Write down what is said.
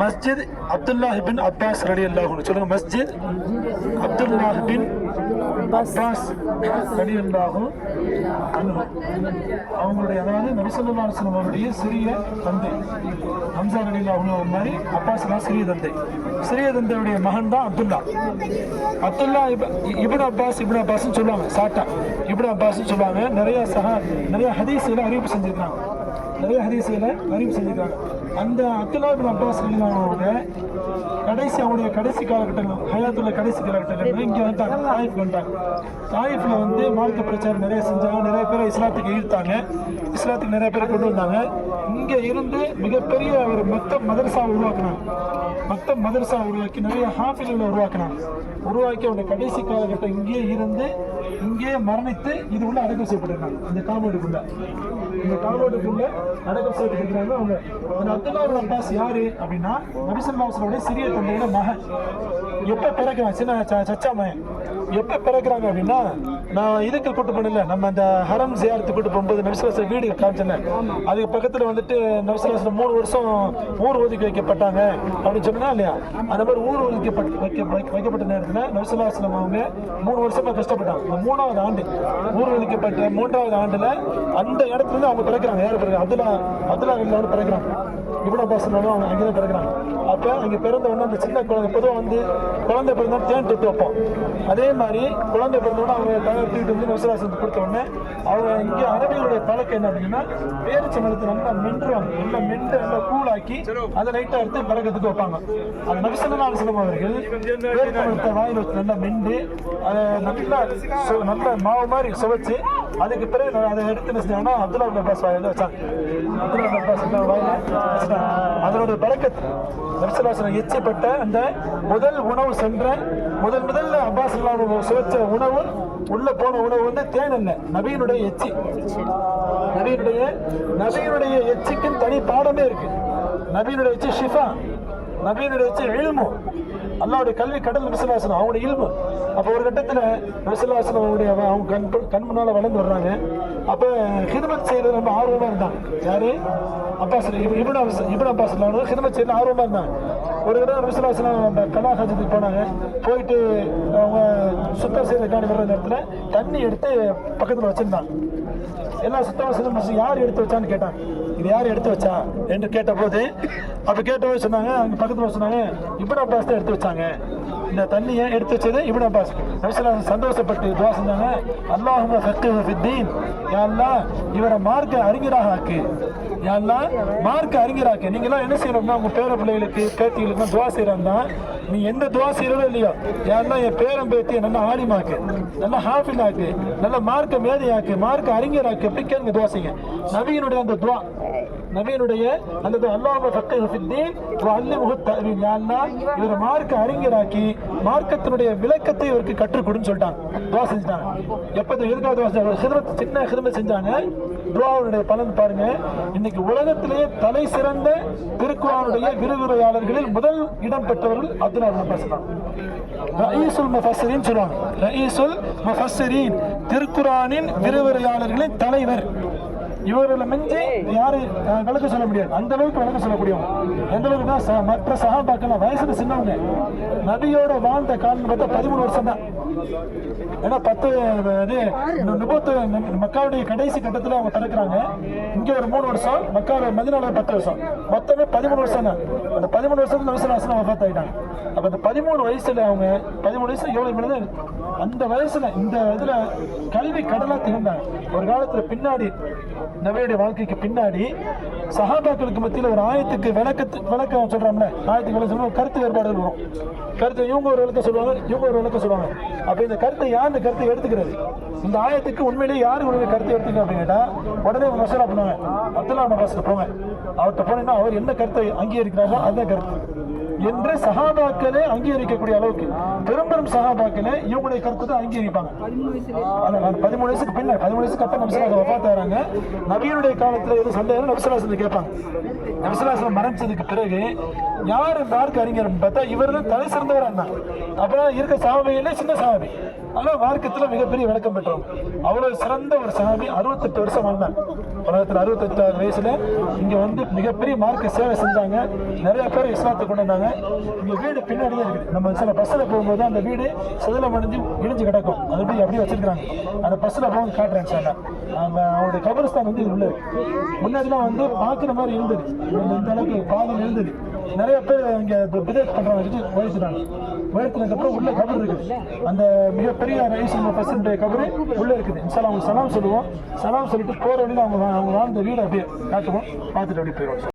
மஸ்ஜித் Abdullah bin Abbas ரலி அல்லாஹூன் சொல்லுங்க மஸ்ஜித் Abdullah bin Abbas ரலி அல்லாஹூ அன்ஹு. அவங்களுடைய அதாவது நபிசல்லா அலுவலம் அவருடைய சிறிய தந்தை. ஹம்சா ரலி அல்லாஹூன் மாதிரி அப்பாஸ் தான் சிறிய தந்தை. சிறிய தந்தையுடைய மகன் தான் Abdullah. Abdullah ibn Abbas ibn Abbas சொல்லுவாங்க சாட்டா. இபின் அப்பாஸ் சொல்லுவாங்க. நிறைய சஹா நிறைய ஹதீஸ்களை அறிவிப்பு செஞ்சிருக்காங்க. நிறைய ஹதீஸ்களை அறிவிப்பு செஞ்சிருக்காங்க. அந்த அப்துல்லா இப்னு அப்பாஸ் அவங்க கடைசி அவனுடைய கடைசி காலகட்டங்கள் ஹயாத்துள்ள கடைசி காலகட்டங்கள் இங்கே வந்தாங்க தாயிஃப் வந்துட்டாங்க. தாயிஃப்ல வந்து மார்க்க பிரச்சாரம் நிறைய செஞ்சாங்க நிறைய பேரை இஸ்லாத்துக்கு ஈர்த்தாங்க இஸ்லாத்துக்கு நிறைய பேரை கொண்டு வந்தாங்க. இங்கே இருந்து மிகப்பெரிய ஒரு மொத்த மதரசா உருவாக்குனாங்க. மொத்த மதரசா உருவாக்கி நிறைய ஹாஃபில்களை உருவாக்குனாங்க. உருவாக்கி அவனுடைய கடைசி காலகட்டம் இங்கேயே இருந்து இங்கேயே மரணித்து இது உள்ள அடக்கம் செய்யப்பட்டிருக்காங்க. இந்த காமோடுக்குள்ள இந்த காமோடுக்குள்ள அடக்கம் செய்யப்பட்டிருக்கிறாங்க அவங்க. அப்துல்லா அப்பாஸ் யாரு அப்படின்னா நபிசல்லாசனுடைய சிறிய தந்தையோட மகன். எப்ப பிறக்கிறான் சின்ன சச்சா மகன் எப்ப பிறக்கிறாங்க அப்படின்னா நான் இதுக்கு கூட்டு போனல நம்ம அந்த ஹரம் ஜியாரத்துக்கு கூட்டு போகும்போது நபிசல்லாசன் வீடு காமிச்சேன் அதுக்கு பக்கத்தில் வந்துட்டு நபிசல்லாசன் மூணு வருஷம் ஊர் ஒதுக்கி வைக்கப்பட்டாங்க. அப்படின்னு சொன்னா இல்லையா? அந்த மாதிரி ஊர் ஒதுக்கப்பட்டு வைக்க வைக்க- வைக்கப்பட்ட நேரத்தில் நபிசல்லாஸ்லம் அவங்க மூணு வருஷமாக கஷ்டப்பட்டாங்க இந்த மூணாவது ஆண்டு ஊர் ஒதுக்கப்பட்ட மூன்றாவது ஆண்டில் அந்த இடத்துல இருந்து அவங்க பிறக்கிறாங்க. யார் பிறகு? அப்துல்லா அப்துல்லா வந்து பிறக்கிறாங்க இவ்வளோ பாசனாலும் அவங்க அங்கே தான் பிறக்கிறாங்க. அப்போ அங்கே பிறந்த உடனே அந்த சின்ன குழந்தை பொதுவாக வந்து குழந்தை பிறந்தோட தேன் தொட்டு வைப்போம். அதே மாதிரி குழந்தை பிறந்தோட அவங்க தலை தூக்கிட்டு வந்து நுசராசன் கொடுத்த உடனே அவங்க இங்கே அரபிகளுடைய பழக்கம் என்ன அப்படின்னா பேரிச்ச நல்லா மென்றுவாங்க. நல்லா மென்று நல்லா கூலாக்கி அதை லைட்டாக எடுத்து பழக்கத்துக்கு வைப்பாங்க. அது நபிசல்லா அலிஸ்லாம் அவர்கள் பேரிச்ச வாயில் நல்லா மென்று அதை நல்லா சு- நல்ல மாவு மாதிரி சுவைச்சு அதுக்கு பிறகு நான் அதை எடுத்து என்ன செஞ்சாங்கன்னா அப்துல்லா அப்பாஸ் வாயில் வச்சாங்க அப்துல்லா இப்னு அப்பாஸ் அதனுடைய பறக்கத் நபிசல்லாசனம் எச்சப்பட்ட அந்த முதல் உணவு சென்ற முதல் முதல்ல அப்பாஸ் சுவைச்ச உணவு உள்ள போன உணவு வந்து தேன் என்ன நபியினுடைய எச்சி. நபியினுடைய நபியினுடைய எச்சிக்கும் தனி பாடமே இருக்கு. நபியினுடைய எச்சி ஷிஃபா நபியினுடைய எச்சி எழுமோ அல்லாவுடைய கல்வி கடல் நபிசுல்லாசனம் அவங்களுடைய இல்மு. அப்போ ஒரு கட்டத்தில் நபிசுல்லாசனம் அவங்களுடைய அவங்க கண் கண் முன்னால் வளர்ந்து வர்றாங்க. அப்போ ஹிதமத் செய்யறது ரொம்ப ஆர்வமாக இருந்தாங்க யாரு? அப்பாஸ் இபுன் அப்பாஸ் அவங்க ஹிதமத் செய்யறது ஆர்வமாக இருந்தாங்க ஒரு தடவை விசிலாசனம் அந்த கலா போனாங்க. போயிட்டு அவங்க சுத்தம் செய்யறதுக்காண்டி வர்ற நேரத்தில் தண்ணி எடுத்து பக்கத்தில் வச்சிருந்தாங்க எல்லாம் சுத்தமாக செய்து முடிச்சு யார் எடுத்து வச்சான்னு கேட்டாங்க இது யார் எடுத்து வச்சா என்று கேட்டபோது அப்போ கேட்டபோது சொன்னாங்க அங்கே பக்கத்தில் சொன்னாங்க இப்னு பாஸ் தான் எடுத்து வச்சாங்க. இந்த தண்ணியை எடுத்து வச்சது இப்னு பாஸ். நபிசல்லாம் சந்தோஷப்பட்டு துவா செஞ்சாங்க. அல்லாஹும ஃபக்கிஹு ஃபித்தீன் யா இவரை மார்க்க அறிஞராக ஆக்கு. யாரெல்லாம் மார்க்க அறிஞராக்கு. நீங்களாம் என்ன செய்யணும்னா உங்கள் பேர பிள்ளைகளுக்கு பேத்திகளுக்கு துவா செய்கிறாங்க நீ எந்த துவா செய்யறதோ இல்லையோ? யாருன்னா என் பேரம் பேத்தி நல்லா ஆலிமாக்கு நல்லா ஹாஃபில் ஆக்கு நல்ல மார்க்க மேதையாக்கு மார்க்க அறிஞராக்கு. எப்படி கேளுங்க துவா செய்யுங்க. நபியினுடைய அந்த துவா. நவீனுடைய அந்த அல்லாஹ் ஃபக்கிஹு ஃபித்தீன் வ அல்லிமுஹு தஅவீல் யா அல்லாஹ் இவரை மார்க்க அறிஞராக்கி மார்க்கத்தினுடைய விளக்கத்தை இவருக்கு கற்றுக் கொடுன்னு சொல்லிட்டாங்க. துவா செஞ்சுட்டாங்க. எப்போ எதுக்காக துவா செஞ்சாங்க? சின்ன ஹிதமத் செஞ்சாங்க. துவாவுடைய பலன் பாருங்க. இன்னைக்கு உலகத்திலேயே தலை சிறந்த திருக்குறானுடைய விரிவுரையாளர்களில் முதல் இடம் பெற்றவர்கள் அப்துல்லா இப்னு அப்பாஸ் தான். ரயீசுல் முஃபஸ்ஸிரின் சொல்லுவாங்க. ரயீசுல் திருக்குறானின் விரிவுரையாளர்களின் தலைவர். இவர்களை மிஞ்சி யாரு விளக்க சொல்ல முடியாது. அந்த அளவுக்கு விளக்க சொல்லக்கூடியவங்க எந்த அளவுக்குன்னா மற்ற சகாபாக்கள் வயசுல சின்னவங்க நபியோட வாழ்ந்த காலம் பார்த்தா பதிமூணு வருஷம் தான் ஏன்னா பத்து இது இந்த முப்பத்து மக்காவுடைய கடைசி கட்டத்தில் அவங்க பிறக்கிறாங்க. இங்க ஒரு மூணு வருஷம் மக்காவோட மதினால ஒரு பத்து வருஷம். மொத்தமே பதிமூணு வருஷம் தான் அந்த பதிமூணு வருஷத்துல நபிசுல்லாசனம் வஃபாத் ஆயிட்டாங்க. அப்ப அந்த பதிமூணு வயசுல அவங்க பதிமூணு வயசுல எவ்வளவு மனித அந்த வயசுல இந்த இதுல கல்வி கடலா திகழ்ந்தாங்க. ஒரு காலத்துல பின்னாடி நபியுடைய வாழ்க்கைக்கு பின்னாடி சஹாபாக்களுக்கு மத்தியில் ஒரு ஆயத்துக்கு விளக்கத்து விளக்கம் சொல்றோம்ல ஆயத்துக்கு விளக்கம் சொல்லுவோம் கருத்து வேறுபாடுகள் வரும். கருத்து இவங்க ஒரு விளக்கம் சொல்லுவாங்க இவங்க ஒரு விளக்கம் சொல்லுவாங்க. அப்போ இந்த கருத்தை யார் இந்த கருத்தை எடுத்துக்கிறது? இந்த ஆயத்துக்கு உண்மையிலேயே யார் உண்மை கருத்தை எடுத்துக்க அப்படின்னு கேட்டால் உடனே அவங்க மசோரா பண்ணுவாங்க. அப்துல்லா நபாஸ்ல போங்க. அவர்கிட்ட போனீங்கன்னா அவர் என்ன கருத்தை அங்கீகரிக்கிறாரோ அதுதான் கருத்து. என்று சகாபாக்களே அங்கீகரிக்கக்கூடிய அளவுக்கு பெரும்பெரும் சகாபாக்களே இவங்களுடைய கருத்து அங்கீகரிப்பாங்க. பதிமூணு வயசுக்கு பின்ன பதிமூணு வயசுக்கு அப்புறம் நபிசலாசம் வஃபாத் நபியனுடைய காலத்தில் காலத்துல எதுவும் சந்தேகம் நபிசலாசன் கேட்பாங்க. நபிசலாசன் மறைஞ்சதுக்கு பிறகு யார் மார்க் அறிஞர் பார்த்தா இவர் தான் தலை சிறந்தவர் இருந்தாங்க அப்புறம் இருக்க சாமியிலே சின்ன சாமி ஆனால் மார்க்கத்தில் மிகப்பெரிய விளக்கம் பெற்றோம் அவ்வளோ சிறந்த ஒரு சாமி அறுபத்தெட்டு வருஷம் வாழ்ந்தாங்க உலகத்தில் அறுபத்தெட்டாவது வயசில் இங்கே வந்து மிகப்பெரிய மார்க்க சேவை செஞ்சாங்க. நிறைய பேர் இஸ்லாத்தை கொண்டு வந்தாங்க. இங்கே வீடு பின்னாடி தான் இருக்குது. நம்ம சில பஸ்ஸில் போகும்போது அந்த வீடு சிதலம் அடைஞ்சு இழிஞ்சு கிடக்கும். அது போய் அப்படியே வச்சிருக்கிறாங்க. அந்த பஸ்ஸில் போக காட்டுறேன் சார் அவங்க அவங்களுடைய கபரஸ்தான் வந்து இது உள்ளது முன்னாடிலாம் வந்து பார்க்குற மாதிரி இருந்தது. இந்த அளவுக்கு பாதம் இருந்தது. நிறைய பேர் இங்கே பிதேட் பண்ணுறாங்க வச்சுட்டு உழைச்சிட்டாங்க உழைச்சதுக்கு உள்ள கபர் இருக்குது. அந்த மிகப்பெரிய ரைஸ் பர்சன்ட் கபரு உள்ளே இருக்குது. சார் அவங்க சலாம் சொல்லுவோம். சலாம் சொல்லிட்டு போகிற வழியில அவங்க அவங்க வாழ்ந்த வீடு அப்படியே காட்டுவோம். பார்த்துட்டு அப்படியே போயிடுவோம்.